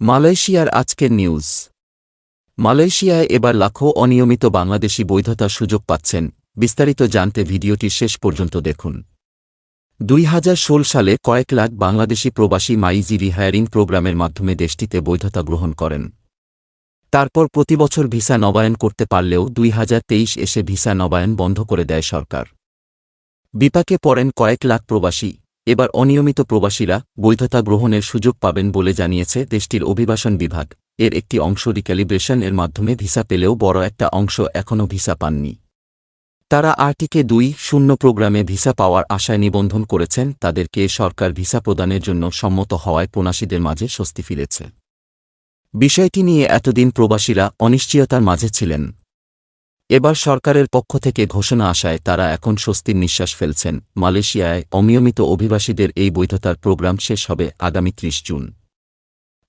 মালয়েশিয়ার আজকের নিউজ। মালয়েশিয়ায় এবার লাখো অনিয়মিত বাংলাদেশি বৈধতার সুযোগ পাচ্ছেন। বিস্তারিত জানতে ভিডিওটি শেষ পর্যন্ত দেখুন। দুই হাজার ষোল সালে কয়েক লাখ বাংলাদেশি প্রবাসী মাইজি রিহায়ারিং প্রোগ্রামের মাধ্যমে দেশটিতে বৈধতা গ্রহণ করেন। তারপর প্রতিবছর ভিসা নবায়ন করতে পারলেও দুই হাজার তেইশ এসে ভিসা নবায়ন বন্ধ করে দেয় সরকার। বিপাকে পড়েন কয়েক লাখ প্রবাসী। এবার অনিয়মিত প্রবাসীরা বৈধতা গ্রহণের সুযোগ পাবেন বলে জানিয়েছে দেশটির অভিবাসন বিভাগ। এর একটি অংশ রিক্যালিব্রেশন এর মাধ্যমে ভিসা পেলেও বড় একটা অংশ এখনও ভিসা পাননি। তারা আরটিকে দুই শূন্য প্রোগ্রামে ভিসা পাওয়ার আশায় নিবন্ধন করেছেন। তাদেরকে সরকার ভিসা প্রদানের জন্য সম্মত হওয়ায় প্রবাসীদের মাঝে স্বস্তি ফিরেছে। বিষয়টি নিয়ে এতদিন প্রবাসীরা অনিশ্চয়তার মাঝে ছিলেন। এবার সরকারের পক্ষ থেকে ঘোষণা আসায় তারা এখন স্বস্তির নিঃশ্বাস ফেলছেন। মালয়েশিয়ায় অনিয়মিত অভিবাসীদের এই বৈধতার প্রোগ্রাম শেষ হবে আগামী ত্রিশ জুন।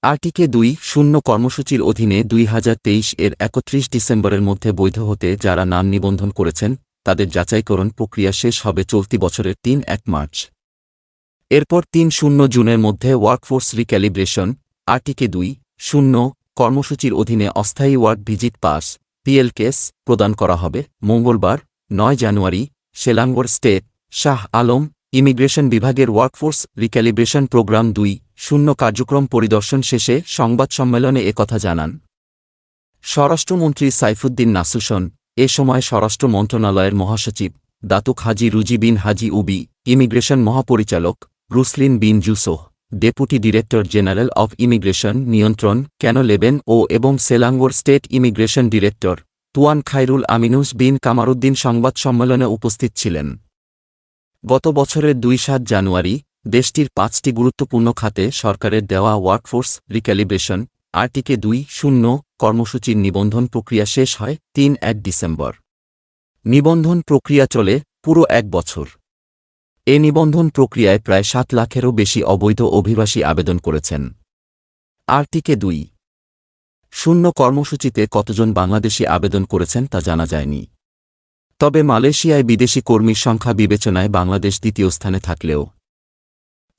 আরটিকে দুই শূন্য কর্মসূচির অধীনে দুই হাজার তেইশ এর একত্রিশ ডিসেম্বরের মধ্যে বৈধ হতে যারা নাম নিবন্ধন করেছেন, তাদের যাচাইকরণ প্রক্রিয়া শেষ হবে চলতি বছরের তিন এক মার্চ। এরপর তিন শূন্য জুনের মধ্যে ওয়ার্কফোর্স রিক্যালিব্রেশন, আরটিকে দুই শূন্য কর্মসূচির অধীনে অস্থায়ী work visit pass. P L KS প্রদান করা হবে। মঙ্গলবার, নয় জানুয়ারি, Selangor state, Shah Alam, immigration বিভাগের ওয়ার্কফোর্স রিক্যালিব্রেশন প্রোগ্রাম দুই, শূন্য কার্যক্রম পরিদর্শন শেষে সংবাদ সম্মেলনে একথা জানান। স্বরাষ্ট্রমন্ত্রী সাইফুদ্দিন নাসুসন এ সময় স্বরাষ্ট্র মন্ত্রণালয়ের মহাসচিব দাতুক হাজি রুজি বিন হাজি উবি, ইমিগ্রেশন মহাপরিচালক Ruslin bin Jusoh deputy director general of immigration নিয়ন্ত্রণ কেন লেবেন ও এবং Selangor state immigration director Tuan Khairul Aminus bin Kamaruddin সংবাদ সম্মেলনে উপস্থিত ছিলেন। গত বছরের দুই সাত জানুয়ারি, দেশটির পাঁচটি গুরুত্বপূর্ণ খাতে সরকারের দেওয়া ওয়ার্কফোর্স রিক্যালিব্রেশন, আরটিকে দুই শূন্য কর্মসূচির নিবন্ধন প্রক্রিয়া শেষ হয় তিন এক ডিসেম্বর। নিবন্ধন প্রক্রিয়া চলে পুরো এক বছর। এ নিবন্ধন প্রক্রিয়ায় প্রায় সাত লাখেরও বেশি অবৈধ অভিবাসী আবেদন করেছেন। আরটিকে দুই। শূন্য কর্মসূচিতে কতজন বাংলাদেশি আবেদন করেছেন তা জানা যায়নি। তবে মালয়েশিয়ায় বিদেশি কর্মীর সংখ্যা বিবেচনায় বাংলাদেশ দ্বিতীয় স্থানে থাকলেও।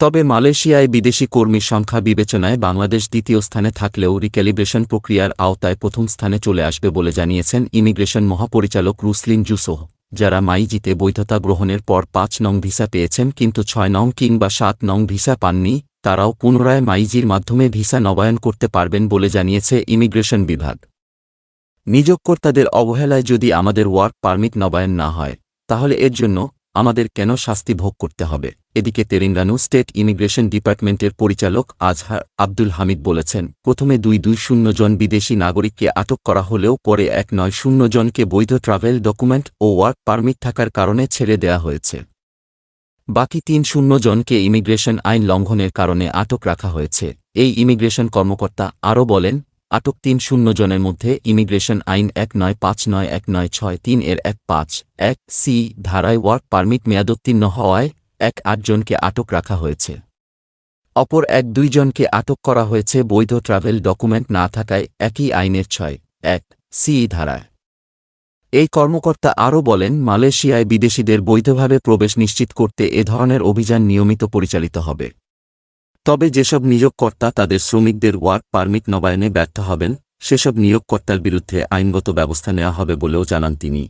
তবে মালয়েশিয়ায় বিদেশি কর্মীর সংখ্যা বিবেচনায় বাংলাদেশ দ্বিতীয় স্থানে থাকলেও রিক্যালিব্রেশন প্রক্রিয়ার আওতায় প্রথম স্থানে চলে আসবে বলে জানিয়েছেন ইমিগ্রেশন মহাপরিচালক রুসলিন জুসোহ। যারা মাইজিতে বৈধতা গ্রহণের পর পাঁচ নং ভিসা পেয়েছেন কিন্তু ছয় নং কিংবা সাত নং ভিসা পাননি, তারাও পুনরায় মাইজির মাধ্যমে ভিসা নবায়ন করতে পারবেন বলে জানিয়েছে ইমিগ্রেশন বিভাগ। নিযোগকর্তাদের অবহেলায় যদি আমাদের ওয়ার্ক পারমিট নবায়ন না হয়, তাহলে এর জন্য আমাদের কেন শাস্তি ভোগ করতে হবে? এদিকে তেরিঙ্গানু স্টেট ইমিগ্রেশন ডিপার্টমেন্টের পরিচালক আজহার আব্দুল হামিদ বলেছেন, প্রথমে দুই দুই শূন্য জন বিদেশি নাগরিককে আটক করা হলেও পরে এক নয় শূন্য জনকে বৈধ ট্রাভেল ডকুমেন্ট ও ওয়ার্ক পারমিট থাকার কারণে ছেড়ে দেয়া হয়েছে। বাকি তিন শূন্য জনকে ইমিগ্রেশন আইন লঙ্ঘনের কারণে আটক রাখা হয়েছে। এই ইমিগ্রেশন কর্মকর্তা আরও বলেন আটক তিন শূন্য জনের মধ্যে ইমিগ্রেশন আইন এক নয় পাঁচ নয় এক নয় ছয় তিন এর এক পাঁচ এক সি ধারায় ওয়ার্ক পারমিট মেয়াদোত্তীর্ণ হওয়ায় এক আটজনকে আটক রাখা হয়েছে। অপর এক দুইজনকে আটক করা হয়েছে বৈধ ট্রাভেল ডকুমেন্ট না থাকায় একই আইনের ছয় এক সি ধারায়। এই কর্মকর্তা আরও বলেন, মালয়েশিয়ায় বিদেশিদের বৈধভাবে প্রবেশ নিশ্চিত করতে এ ধরনের অভিযান নিয়মিত পরিচালিত হবে। তবে যেসব নিয়োগকর্তা তাদের শ্রমিকদের ওয়ার্ক পারমিট নবায়নে ব্যর্থ হবেন, সেসব নিয়োগকর্তার বিরুদ্ধে আইনগত ব্যবস্থা নেওয়া হবে বলেও জানান তিনি।